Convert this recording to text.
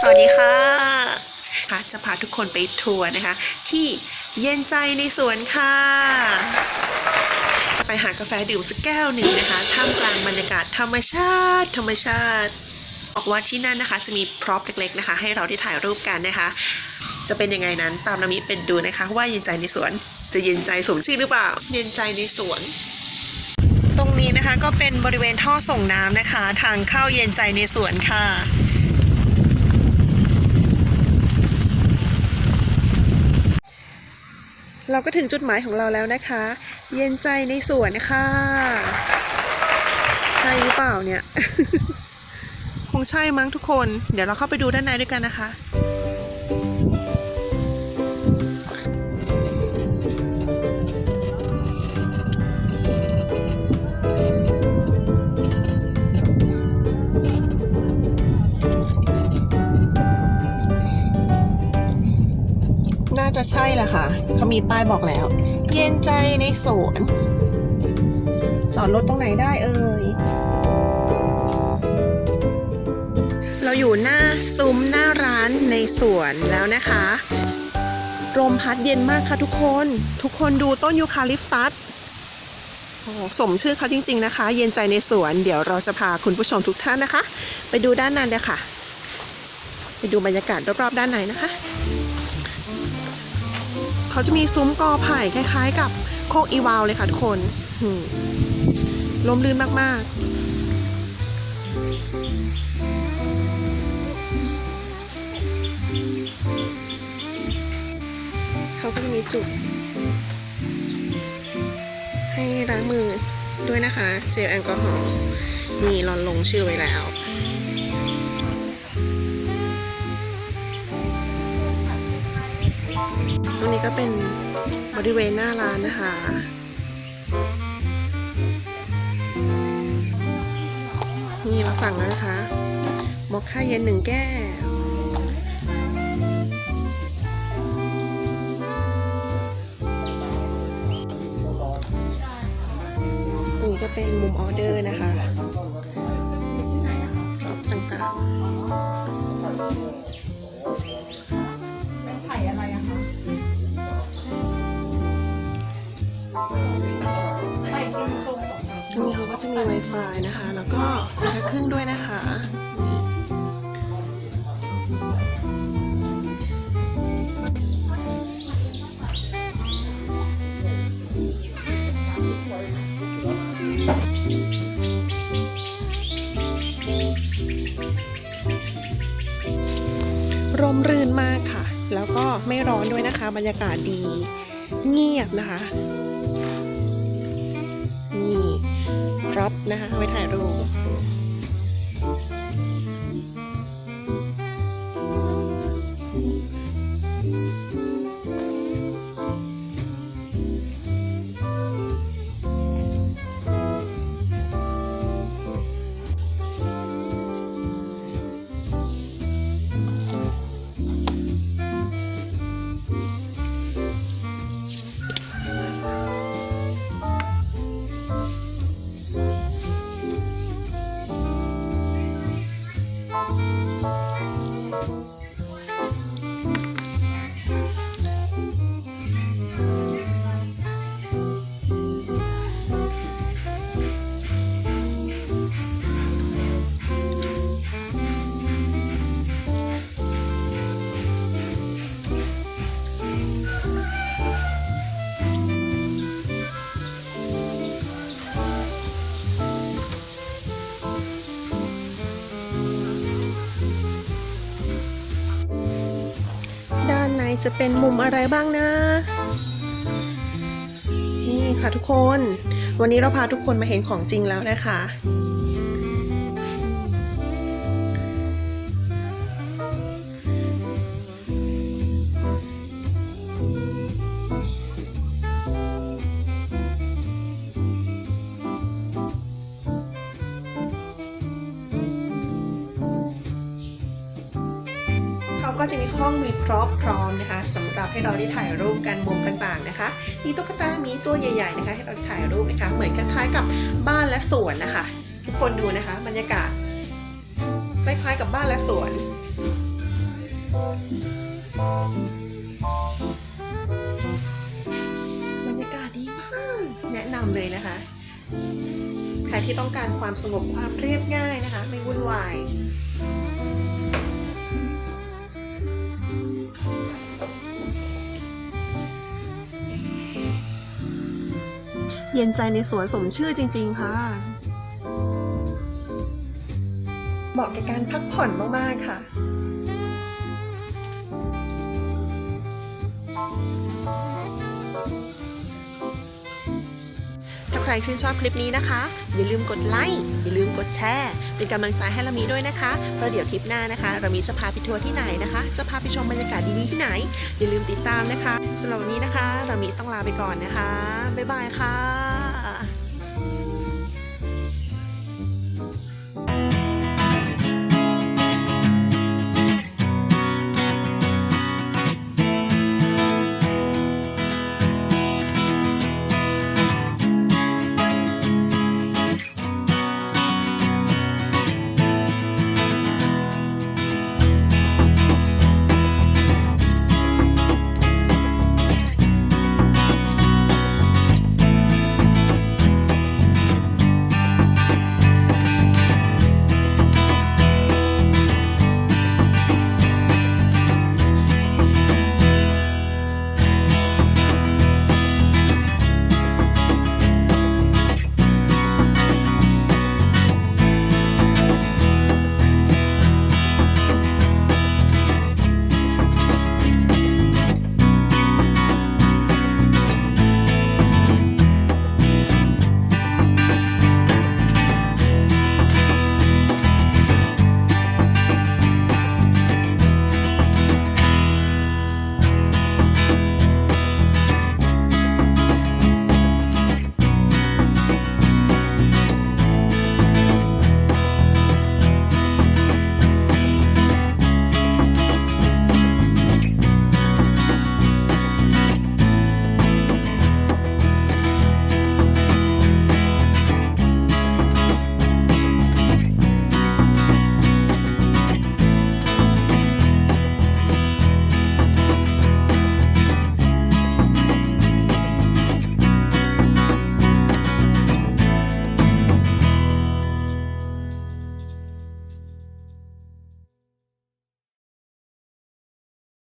สวัสดีค่ะค่ะจะพาทุกคนไปทัวร์นะคะ ที่เย็นใจในสวนค่ะ จะไปหากาแฟดื่มสักแก้วหนึ่งนะคะท่ามกลางบรรยากาศธรรมชาติ ธรรมชาติบอกว่าที่นั่นนะคะจะมีพร็อพเล็กๆนะคะ ให้เราได้ถ่ายรูปกันนะคะ จะเป็นยังไงนั้นตามนามิเป็นดูนะคะ ว่าเย็นใจในสวนจะเย็นใจสมชื่อหรือเปล่า เย็นใจในสวนตรงนี้นะคะก็เป็นบริเวณท่อส่งน้ำนะคะ ทางเข้าเย็นใจในสวนค่ะ เราก็ถึงจุดหมายของเราแล้วนะคะ เย็นใจในสวนค่ะใช่หรือเปล่าเนี่ย คงใช่มั้งทุกคน เดี๋ยวเราเข้าไปดูด้านในด้วยกันนะคะ จะใช่แหละค่ะเขามีป้ายบอกแล้ว เย็นใจในสวนจอดรถตรงไหนได้เอ่ย เราอยู่หน้าซุ้มหน้าร้านในสวนแล้วนะคะลมพัดเย็นมากค่ะทุกคน ทุกคนดูต้นยูคาลิปตัสโอ้โหสมชื่อเขาจริง ๆนะคะ เย็นใจในสวน เดี๋ยวเราจะพาคุณผู้ชมทุกท่านนะคะ ไปดูด้านในเลยค่ะ ไปดูบรรยากาศรอบๆด้านในนะคะ เขาจะมีซุ้มกอไผ่คล้าย ๆ กับโคกอีวาวเลยค่ะทุกคนอืมลมลื่นมากๆ เขาก็จะมีจุด ให้ล้างมือด้วยนะคะ เจลแอลกอฮอล์นี่รอนลงชื่อไว้แล้ว ตรงนี้ก็เป็นบริเวณหน้าร้านนะคะนี่เราสั่งแล้วนะคะมอคค่าเย็นหนึ่งแก้วตรงนี้ก็เป็นมุมออเดอร์นะคะ นะคะ แล้วก็คนละครึ่งด้วยนะคะร่มรื่นมากค่ะ แล้วก็ไม่ร้อนด้วยนะคะ บรรยากาศดี เงียบนะคะ พร็อพนะคะไว้ถ่ายรูป จะเป็นมุมอะไรบ้างนะ นี่ค่ะทุกคน วันนี้เราพาทุกคนมาเห็นของจริงแล้วนะคะ ก็จะมีห้องมีพร็อพพร้อมนะคะสำหรับให้เราได้ถ่ายรูปกันมุมต่างๆนะคะ มีตุ๊กตามีตัวใหญ่ๆนะคะ ให้เราได้ถ่ายรูปนะคะเหมือนคล้ายๆกับบ้านและสวนนะคะ ทุกคนดูนะคะบรรยากาศคล้ายๆกับบ้านและสวนบรรยากาศดีมากแนะนำเลยนะคะ ใครที่ต้องการความสงบความเรียบง่ายนะคะ ไม่วุ่นวาย เย็นใจในสวนสมชื่อจริง ๆ ค่ะ เหมาะกับการพักผ่อนมาก ๆ ค่ะ ใครชื่นชอบคลิปนี้นะคะ อย่าลืมกดไลค์อย่าลืมกดแชร์ เป็นกำลังใจให้เรามีด้วยนะคะเพราะเดี๋ยวคลิปหน้านะคะ เรามีจะพาไปทัวร์ที่ไหนนะคะ จะพาไปชมบรรยากาศดีๆที่ไหน อย่าลืมติดตามนะคะสำหรับวันนี้นะคะ เรามีต้องลาไปก่อนนะคะบ๊ายบายค่ะ